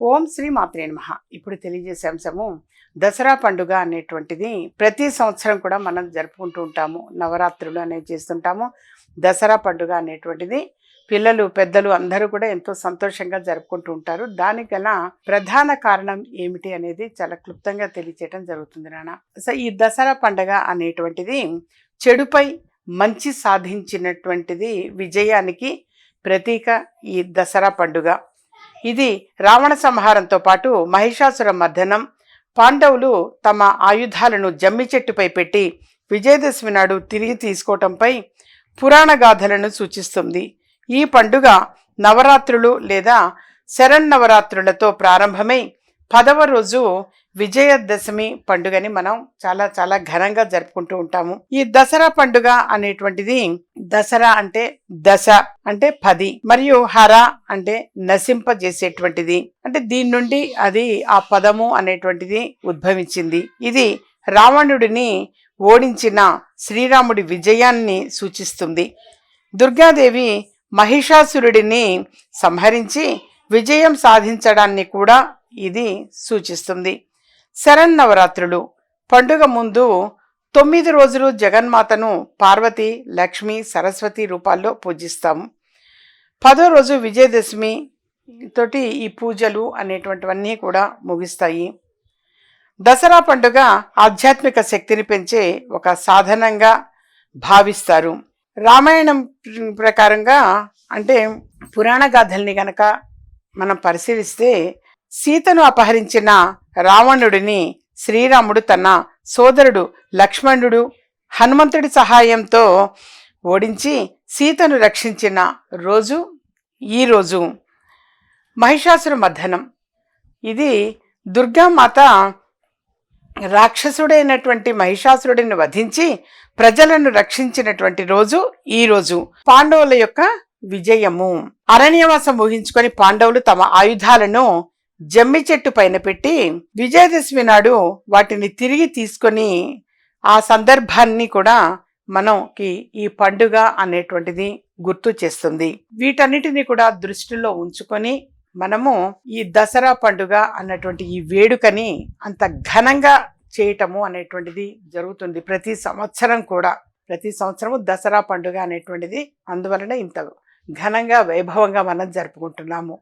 ఓం శ్రీ మాత్రే నమ. ఇప్పుడు తెలియజేసే అంశము దసరా పండుగ అనేటువంటిది ప్రతి సంవత్సరం కూడా మనం జరుపుకుంటూ ఉంటాము. నవరాత్రులు అనేవి చేస్తుంటాము. దసరా పండుగ అనేటువంటిది పిల్లలు పెద్దలు అందరూ కూడా ఎంతో సంతోషంగా జరుపుకుంటూ ఉంటారు. దానికి గల ప్రధాన కారణం ఏమిటి అనేది చాలా క్లుప్తంగా తెలియచేయడం జరుగుతుంది నాన్న. సో ఈ దసరా పండుగ అనేటువంటిది చెడుపై మంచి సాధించినటువంటిది విజయానికి ప్రతీక ఈ దసరా పండుగ. ఇది రావణ సంహారంతో పాటు మహిషాసుర మర్దనం. పాండవులు తమ ఆయుధాలను జమ్మి చెట్టుపై పెట్టి విజయదశమి నాడు తిరిగి తీసుకోవటంపై పురాణ గాథలను సూచిస్తుంది. ఈ పండుగ నవరాత్రులు లేదా శరన్నవరాత్రులతో ప్రారంభమై పదవ రోజు విజయదశమి పండుగని మనం చాలా చాలా ఘనంగా జరుపుకుంటూ ఉంటాము. ఈ దసరా పండుగ అనేటువంటిది దసరా అంటే దశ అంటే పది మరియు హర అంటే నశింపజేసేటువంటిది. అంటే దీని నుండి అది ఆ పదము అనేటువంటిది ఉద్భవించింది. ఇది రావణుడిని ఓడించిన శ్రీరాముడి విజయాన్ని సూచిస్తుంది. దుర్గాదేవి మహిషాసురుడిని సంహరించి విజయం సాధించడాన్ని కూడా ఇది సూచిస్తుంది. శరన్నవరాత్రులు. పండుగ ముందు తొమ్మిది రోజులు జగన్మాతను పార్వతి లక్ష్మి సరస్వతి రూపాల్లో పూజిస్తాము. పదో రోజు విజయదశమి తోటి ఈ పూజలు అనేటువంటివన్నీ కూడా ముగిస్తాయి. దసరా పండుగ ఆధ్యాత్మిక శక్తిని పెంచే ఒక సాధనంగా భావిస్తారు. రామాయణం ప్రకారంగా అంటే పురాణ గాథల్ని గనక మనం పరిశీలిస్తే సీతను అపహరించిన రావణుడిని శ్రీరాముడు తన సోదరుడు లక్ష్మణుడు హనుమంతుడి సహాయంతో ఓడించి సీతను రక్షించిన రోజు ఈ రోజు. మహిషాసుర మర్ధనం ఇది దుర్గామాత రాక్షసుడైనటువంటి మహిషాసురుడిని వధించి ప్రజలను రక్షించినటువంటి రోజు ఈ రోజు. పాండవుల యొక్క విజయము. అరణ్యవాసం ఊహించుకొని పాండవులు తమ ఆయుధాలను జమ్మి చెట్టు పైన పెట్టి విజయదశమి నాడు వాటిని తిరిగి తీసుకొని ఆ సందర్భాన్ని కూడా మనకి ఈ పండుగ అనేటువంటిది గుర్తు చేస్తుంది. వీటన్నిటిని కూడా దృష్టిలో ఉంచుకొని మనము ఈ దసరా పండుగ అన్నటువంటి ఈ వేడుకని అంత ఘనంగా చేయటము అనేటువంటిది జరుగుతుంది ప్రతి సంవత్సరం కూడా. ప్రతి సంవత్సరము దసరా పండుగ అనేటువంటిది. అందువలన ఇంత ఘనంగా వైభవంగా మనం జరుపుకుంటున్నాము.